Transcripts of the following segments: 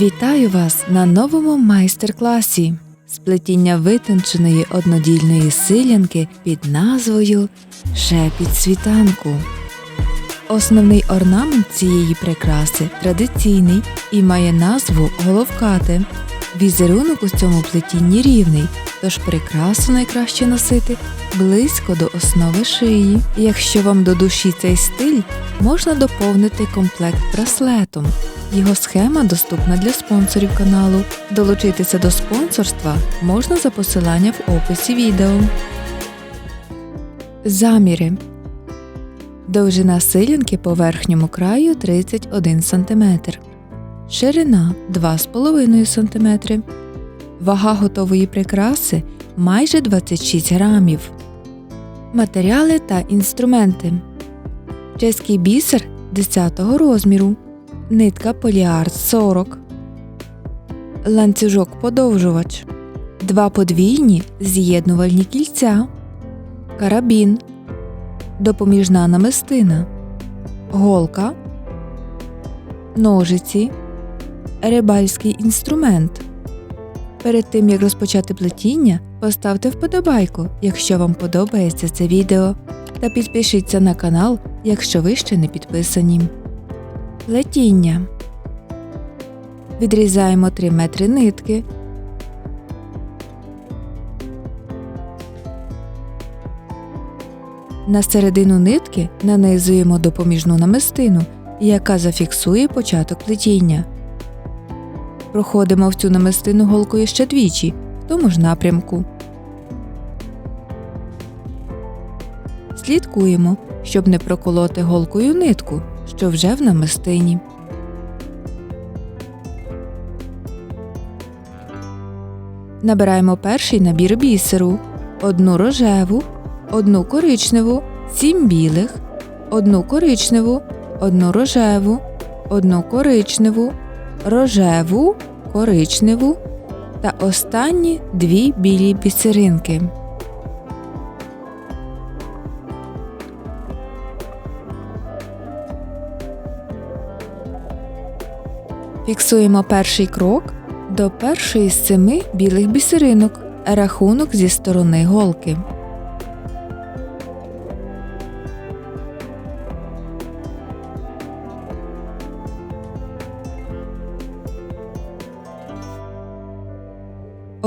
Вітаю вас на новому майстер-класі сплетіння витонченої однодільної силянки під назвою Шепіт світанку. Основний орнамент цієї прикраси традиційний і має назву головкати. Візерунок у цьому плетінні рівний, тож прикрасу найкраще носити близько до основи шиї. Якщо вам до душі цей стиль, можна доповнити комплект браслетом. Його схема доступна для спонсорів каналу. Долучитися до спонсорства можна за посиланням в описі відео. Заміри Довжина силянки по верхньому краю 31 см. Ширина 2,5 см. Вага готової прикраси майже 26 грамів. Матеріали та інструменти. Чеський бісер 10 розміру. Нитка поліард 40. Ланцюжок подовжувач. Два подвійні з'єднувальні кільця. Карабін. Допоміжна намистина. Голка. Ножиці. Рибальський інструмент. Перед тим як розпочати плетіння, поставте вподобайку, якщо вам подобається це відео, та підпишіться на канал, якщо ви ще не підписані. Плетіння. Відрізаємо 3 метри нитки. На середину нитки нанизуємо допоміжну намистину, яка зафіксує початок плетіння. Проходимо в цю намистину голкою ще двічі, в тому ж напрямку. Слідкуємо, щоб не проколоти голкою нитку, що вже в намистині. Набираємо перший набір бісеру, одну рожеву, одну коричневу, сім білих, одну коричневу, одну рожеву, одну коричневу, рожеву, коричневу та останні дві білі бісеринки. Фіксуємо перший крок до першої з семи білих бісеринок, рахунок зі сторони голки.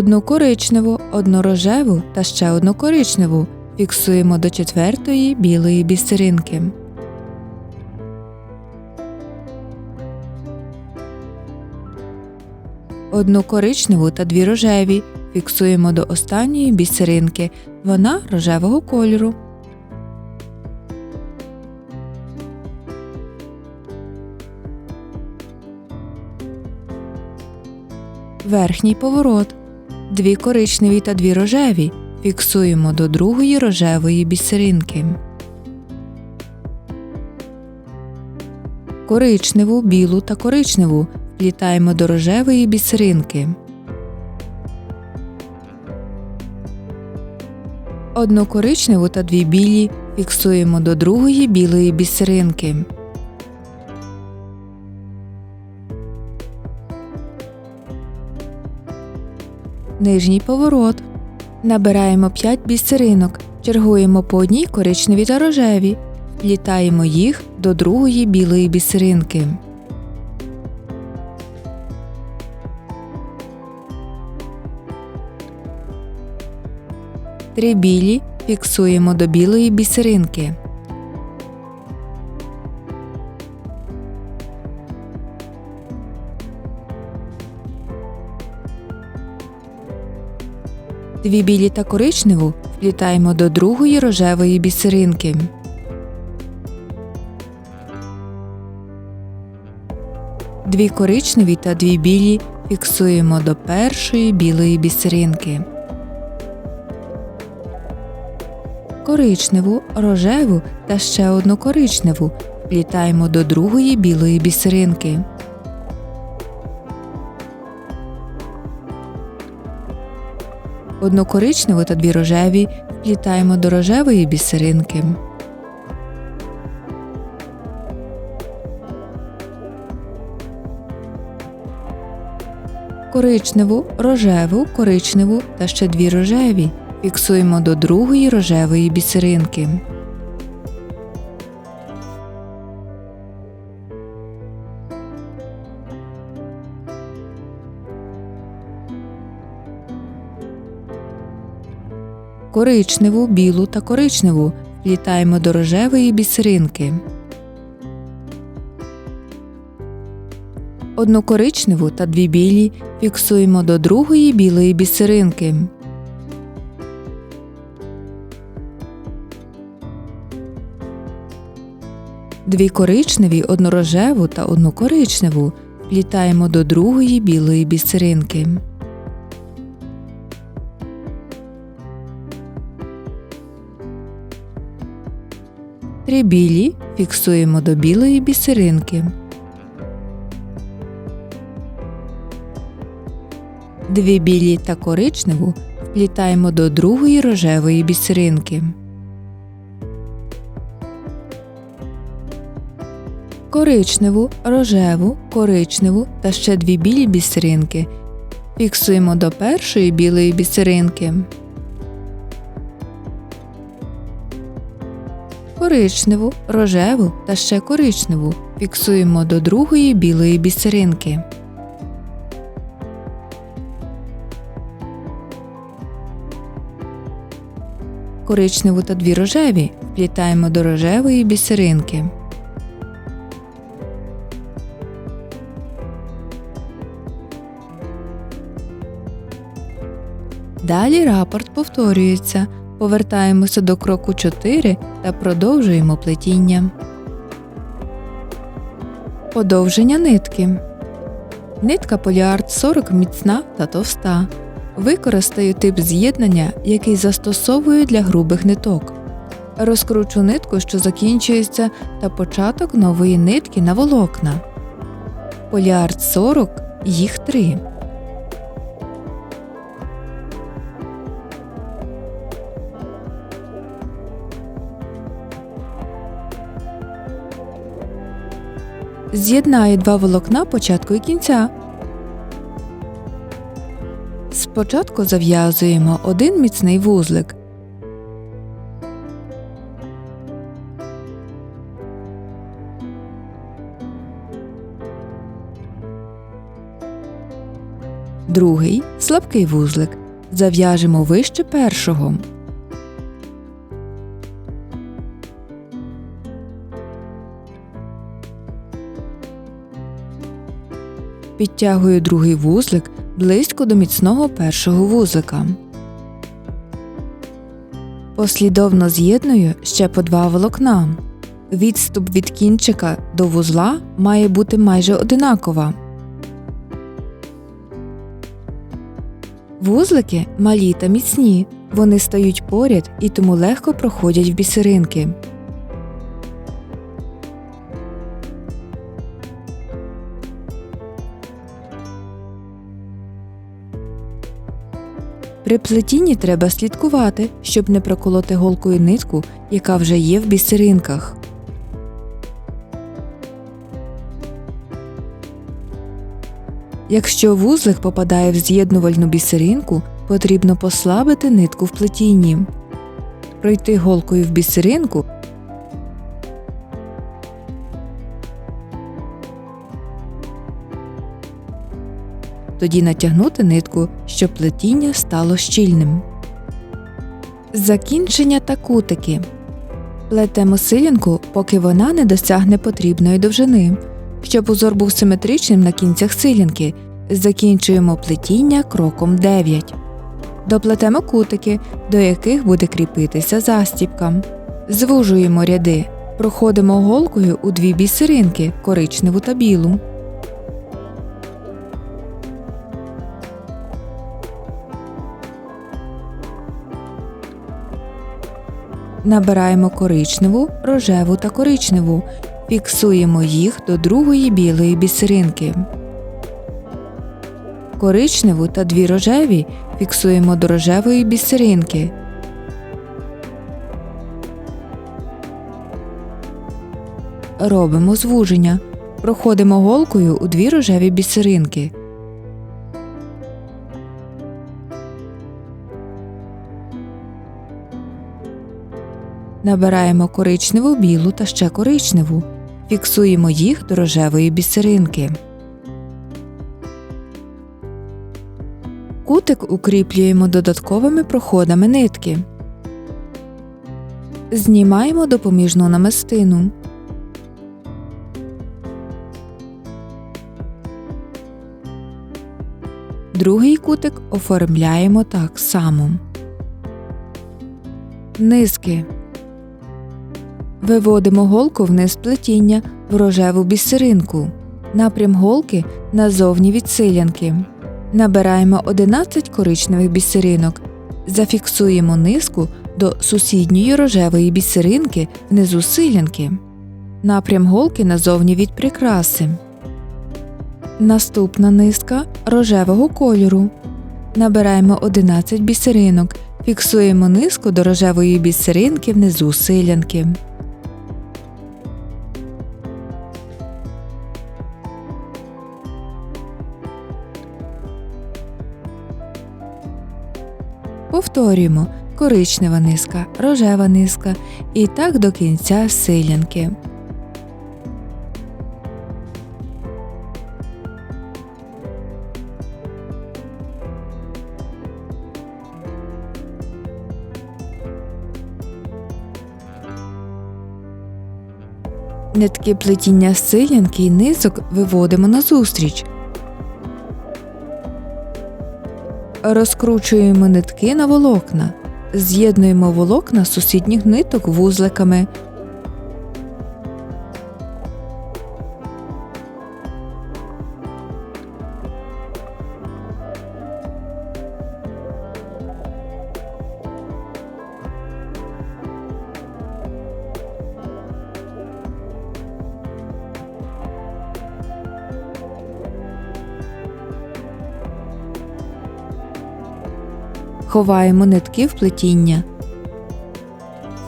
Одну коричневу, одну рожеву та ще одну коричневу фіксуємо до четвертої білої бісеринки. Одну коричневу та дві рожеві фіксуємо до останньої бісеринки. Вона рожевого кольору. Верхній поворот. Дві коричневі та дві рожеві фіксуємо до другої рожевої бісеринки. Коричневу, білу та коричневу вплітаємо до рожевої бісеринки. Одну коричневу та дві білі фіксуємо до другої білої бісеринки. Нижній поворот. Набираємо 5 бісеринок, чергуємо по одній коричневій та рожеві, вплітаємо їх до другої білої бісеринки. Три білі фіксуємо до білої бісеринки. Дві білі та коричневу вплітаємо до другої рожевої бісеринки. Дві коричневі та дві білі фіксуємо до першої білої бісеринки. Коричневу, рожеву та ще одну коричневу вплітаємо до другої білої бісеринки. Одну коричневу та дві рожеві вплітаємо до рожевої бісеринки. коричневу, рожеву, коричневу та ще дві рожеві. Фіксуємо до другої рожевої бісеринки. Коричневу, білу та коричневу вплітаємо до рожевої бісеринки. Одну коричневу та дві білі фіксуємо до другої білої бісеринки. Дві коричневі, одну рожеву та одну коричневу вплітаємо до другої білої бісеринки. Три білі фіксуємо до білої бісеринки. Дві білі та коричневу вплітаємо до другої рожевої бісеринки. Коричневу, рожеву, коричневу та ще дві білі бісеринки. Фіксуємо до першої білої бісеринки. Коричневу, рожеву та ще коричневу фіксуємо до другої білої бісеринки. Коричневу та дві рожеві вплітаємо до рожевої бісеринки. Далі рапорт повторюється. Повертаємося до кроку 4 та продовжуємо плетіння. Подовження нитки. Нитка поліард 40 міцна та товста. Використаю тип з'єднання, який застосовую для грубих ниток. Розкручу нитку, що закінчується, та початок нової нитки на волокна. Поліард 40 їх 3. З'єднаю два волокна початку і кінця. Спочатку зав'язуємо один міцний вузлик. Другий слабкий вузлик. Зав'яжемо вище першого. Підтягую другий вузлик близько до міцного першого вузлика. Послідовно з'єдную ще по два волокна. Відступ від кінчика до вузла має бути майже одинакова. Вузлики малі та міцні. Вони стають поряд і тому легко проходять в бісеринки. При плетінні треба слідкувати, щоб не проколоти голкою нитку, яка вже є в бісеринках. Якщо вузлик попадає в з'єднувальну бісеринку, потрібно послабити нитку в плетінні. Пройти голкою в бісеринку тоді натягнути нитку, щоб плетіння стало щільним. Закінчення та кутики. Плетемо силянку, поки вона не досягне потрібної довжини. Щоб узор був симетричним на кінцях силянки, закінчуємо плетіння кроком 9. Доплетемо кутики, до яких буде кріпитися застібка. Звужуємо ряди. Проходимо голкою у дві бісеринки коричневу та білу. Набираємо коричневу, рожеву та коричневу. Фіксуємо їх до другої білої бісеринки. Коричневу та дві рожеві фіксуємо до рожевої бісеринки. Робимо звуження. Проходимо голкою у дві рожеві бісеринки. Набираємо коричневу, білу та ще коричневу. Фіксуємо їх до рожевої бісеринки. Кутик укріплюємо додатковими проходами нитки. Знімаємо допоміжну намистину. Другий кутик оформляємо так само. Низки. Виводимо голку вниз плетіння в рожеву бісеринку. Напрям голки назовні від силянки. Набираємо 11 коричневих бісеринок. Зафіксуємо низку до сусідньої рожевої бісеринки внизу силянки. Напрям голки назовні від прикраси. Наступна низка рожевого кольору. Набираємо 11 бісеринок. Фіксуємо низку до рожевої бісеринки внизу силянки. Повторюємо коричнева низка, рожева низка і так до кінця силянки. Нитки плетіння силянки і низок виводимо назустріч. Розкручуємо нитки на волокна. З'єднуємо волокна сусідніх ниток вузликами. Ховаємо нитки в плетіння.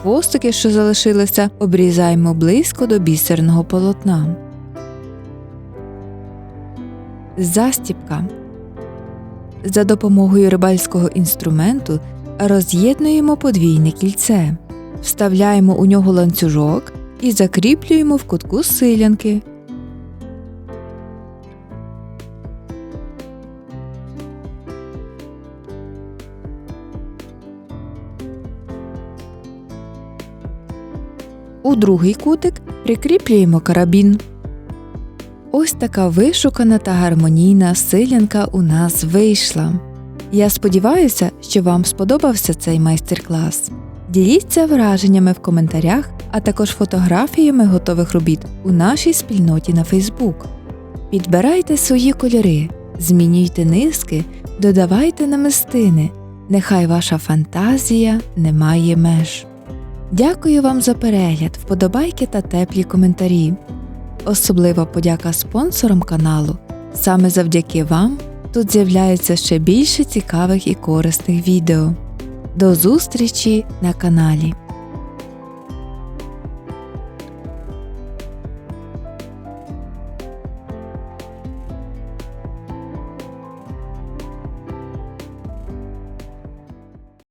Хвостики, що залишилися, обрізаємо близько до бісерного полотна. Застіпка. За допомогою рибальського інструменту роз'єднуємо подвійне кільце, вставляємо у нього ланцюжок і закріплюємо в кутку силянки. У другий кутик прикріплюємо карабін. Ось така вишукана та гармонійна силянка у нас вийшла. Я сподіваюся, що вам сподобався цей майстер-клас. Діліться враженнями в коментарях, а також фотографіями готових робіт у нашій спільноті на Фейсбук. Підбирайте свої кольори, змінюйте низки, додавайте намистини. Нехай ваша фантазія не має меж. Дякую вам за перегляд, вподобайки та теплі коментарі. Особлива подяка спонсорам каналу. Саме завдяки вам тут з'являється ще більше цікавих і корисних відео. До зустрічі на каналі!